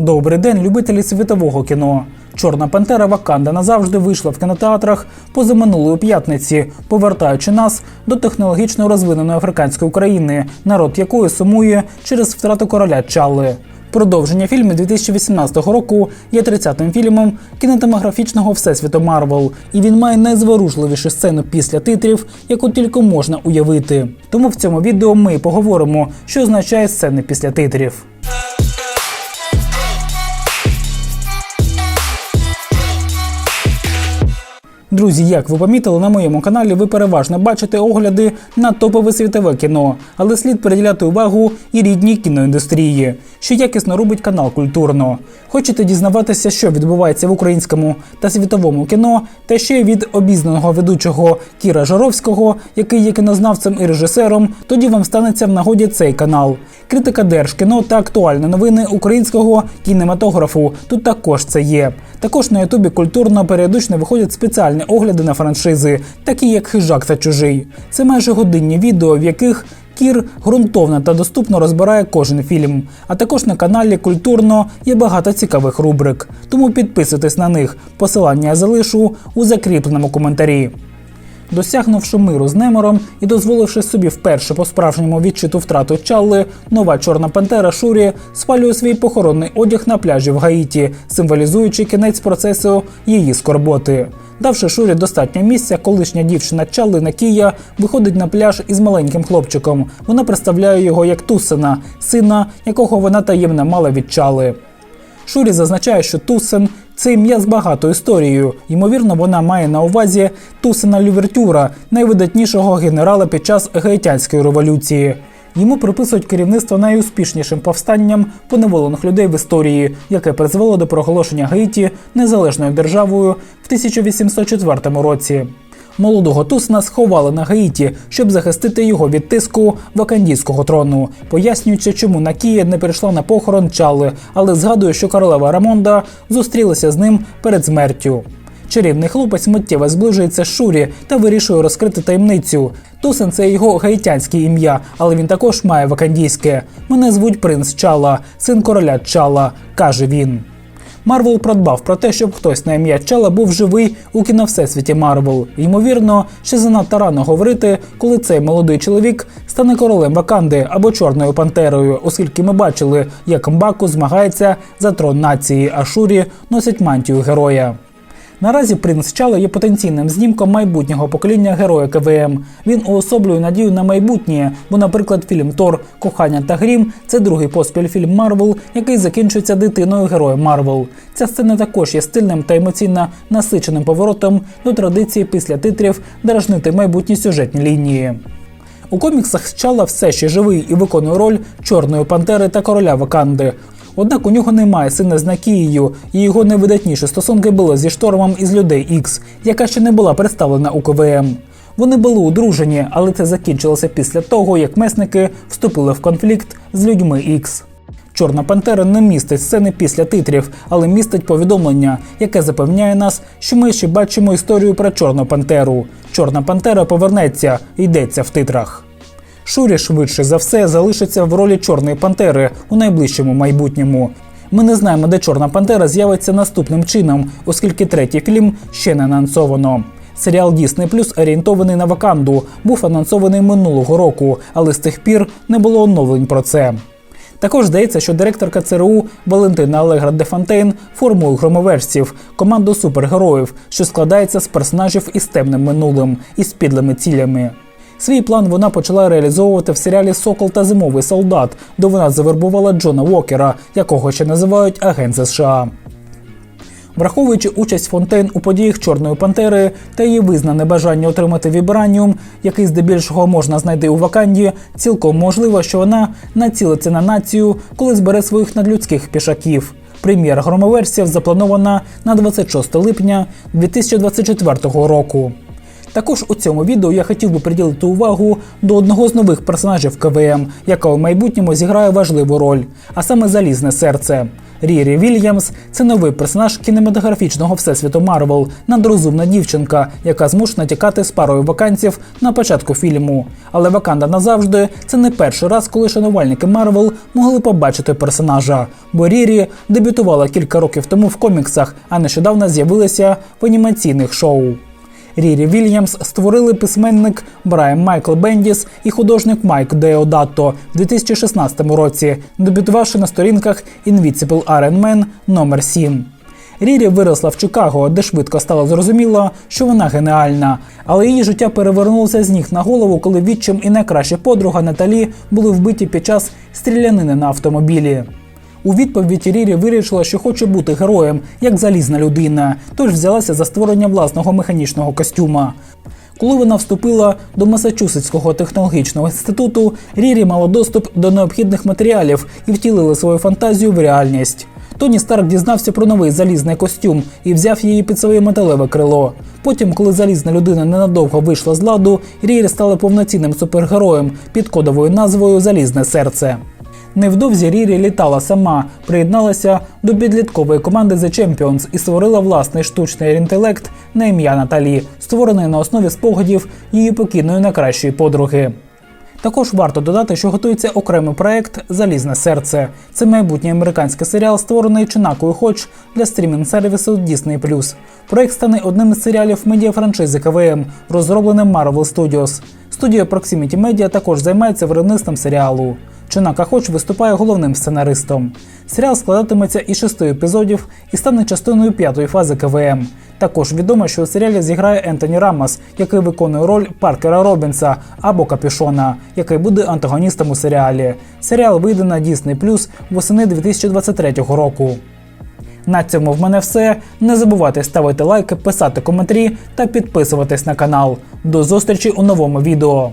Добрий день, любителі світового кіно. Чорна пантера Ваканда назавжди вийшла в кінотеатрах позаминулої п'ятниці, повертаючи нас до технологічно розвиненої африканської країни, народ якої сумує через втрату короля Чалли. Продовження фільму 2018 року є 30-м фільмом кінематографічного всесвіту Марвел, і він має найзворушливішу сцену після титрів, яку тільки можна уявити. Тому в цьому відео ми поговоримо, що означає сцени після титрів. Друзі, як ви помітили на моєму каналі, ви переважно бачите огляди на топове світове кіно, але слід приділяти увагу і рідній кіноіндустрії, що якісно робить канал культурно. Хочете дізнаватися, що відбувається в українському та світовому кіно, та ще від обізнаного ведучого Кіра Жаровського, який є кінознавцем і режисером, тоді вам станеться в нагоді цей канал. Критика Держкіно та актуальні новини українського кінематографу. Тут також це є. Також на Ютубі культурно періодично виходять спеціальні огляди на франшизи, такі як хижак та чужий. Це майже годинні відео, в яких Кір ґрунтовно та доступно розбирає кожен фільм. А також на каналі Культурно є багато цікавих рубрик. Тому підписуйтесь на них. Посилання я залишу у закріпленому коментарі. Досягнувши миру з Немором і дозволивши собі вперше по справжньому відчиту втрату Чалли, нова чорна пантера Шурі спалює свій похоронний одяг на пляжі в Гаїті, символізуючи кінець процесу її скорботи. Давши Шурі достатньо місця, колишня дівчина Чалли Накія виходить на пляж із маленьким хлопчиком. Вона представляє його як Тусена, сина, якого вона таємно мала від Чалли. Шурі зазначає, що Тусен це ім'я з багатою історією. Ймовірно, вона має на увазі Тусена Лювертюра, найвидатнішого генерала під час Гаїтянської революції. Йому приписують керівництво найуспішнішим повстанням поневолених людей в історії, яке призвело до проголошення Гаїті незалежною державою в 1804 році. Молодого Тусна сховали на Гаїті, щоб захистити його від тиску вакандійського трону, пояснюючи, чому Накія не прийшла на похорон Чалли, але згадує, що королева Рамонда зустрілася з ним перед смертю. Чарівний хлопець миттєво зближується з Шурі та вирішує розкрити таємницю. Тусен це його гаїтянське ім'я, але він також має вакандійське. Мене звуть принц Чала, син короля Чала, каже він. Марвел продбав про те, щоб хтось на ім'я Чала був живий у кіновсесвіті Марвел. Ймовірно, ще занадто рано говорити, коли цей молодий чоловік стане королем Ваканди або чорною пантерою, оскільки ми бачили, як Мбаку змагається за трон нації, а Шурі носить мантію героя. Наразі принц Чала є потенційним знімком майбутнього покоління героя КВМ. Він уособлює надію на майбутнє, бо, наприклад, фільм Тор, Кохання та Грім це другий поспіль фільм Марвел, який закінчується дитиною героя Марвел. Ця сцена також є стильним та емоційно насиченим поворотом до традиції після титрів дражнити майбутні сюжетні лінії. У коміксах Чала все ще живий і виконує роль чорної пантери та короля Ваканди. Однак у нього немає сина з Накією, і його найвидатніші стосунки були зі штормом із людей Ікс, яка ще не була представлена у КВМ. Вони були одружені, але це закінчилося після того, як месники вступили в конфлікт з людьми Ікс. Чорна пантера не містить сцени після титрів, але містить повідомлення, яке запевняє нас, що ми ще бачимо історію про чорну пантеру. Чорна пантера повернеться, йдеться в титрах. Шурі швидше за все залишиться в ролі Чорної пантери у найближчому майбутньому. Ми не знаємо, де Чорна пантера з'явиться наступним чином, оскільки третій фільм ще не анонсовано. Серіал Disney Plus орієнтований на Ваканду, був анонсований минулого року, але з тих пір не було оновлень про це. Також здається, що директорка ЦРУ Валентина Алегра де Фонтейн формує громоверців, команду супергероїв, що складається з персонажів із темним минулим і з підлими цілями. Свій план вона почала реалізовувати в серіалі Сокол та Зимовий солдат, де вона завербувала Джона Уокера, якого ще називають агент США. Враховуючи участь Фонтейн у подіях Чорної Пантери та її визнане бажання отримати вібраніум, який здебільшого можна знайти у Ваканді, цілком можливо, що вона націлиться на націю, коли збере своїх надлюдських пішаків. Прем'єра громоверсів запланована на 26 липня 2024 року. Також у цьому відео я хотів би приділити увагу до одного з нових персонажів КВМ, яка у майбутньому зіграє важливу роль, а саме залізне серце. Рірі Вільямс це новий персонаж кінематографічного всесвіту Марвел, надрозумна дівчинка, яка змушена тікати з парою вакансів на початку фільму. Але Ваканда назавжди це не перший раз, коли шанувальники Марвел могли побачити персонажа. Бо Рірі дебютувала кілька років тому в коміксах, а нещодавно з'явилася в анімаційних шоу. Рірі Вільямс створили письменник Брайан Майкл Бендіс і художник Майк Деодатто в 2016 році, дебютувавши на сторінках Invincible Iron Man номер 7 Рірі виросла в Чикаго, де швидко стало зрозуміло, що вона геніальна. Але її життя перевернулося з ніг на голову, коли відчим і найкраща подруга Наталі були вбиті під час стрілянини на автомобілі. У відповідь Рірі вирішила, що хоче бути героєм, як залізна людина, тож взялася за створення власного механічного костюма. Коли вона вступила до Масачусетського технологічного інституту, Рірі мала доступ до необхідних матеріалів і втілили свою фантазію в реальність. Тоні Старк дізнався про новий залізний костюм і взяв її під своє металеве крило. Потім, коли залізна людина ненадовго вийшла з ладу, Рірі стала повноцінним супергероєм під кодовою назвою Залізне серце. Невдовзі Рірі літала сама, приєдналася до підліткової команди The Champions і створила власний штучний інтелект на ім'я Наталі, створений на основі спогадів її покійної найкращої подруги. Також варто додати, що готується окремий проект Залізне серце. Це майбутній американський серіал, створений Чинакою Хоч для стрімінг-сервісу Disney+. Проект стане одним із серіалів медіафраншизи КВМ, розробленим Marvel Studios. Студія Proximity Media також займається виробництвом серіалу. Чинака Хоч виступає головним сценаристом. Серіал складатиметься із шести епізодів і стане частиною п'ятої фази КВМ. Також відомо, що у серіалі зіграє Ентоні Рамос, який виконує роль Паркера Робінса або Капюшона, який буде антагоністом у серіалі. Серіал вийде на Disney Plus восени 2023 року. На цьому в мене все. Не забувайте ставити лайки, писати коментарі та підписуватись на канал. До зустрічі у новому відео.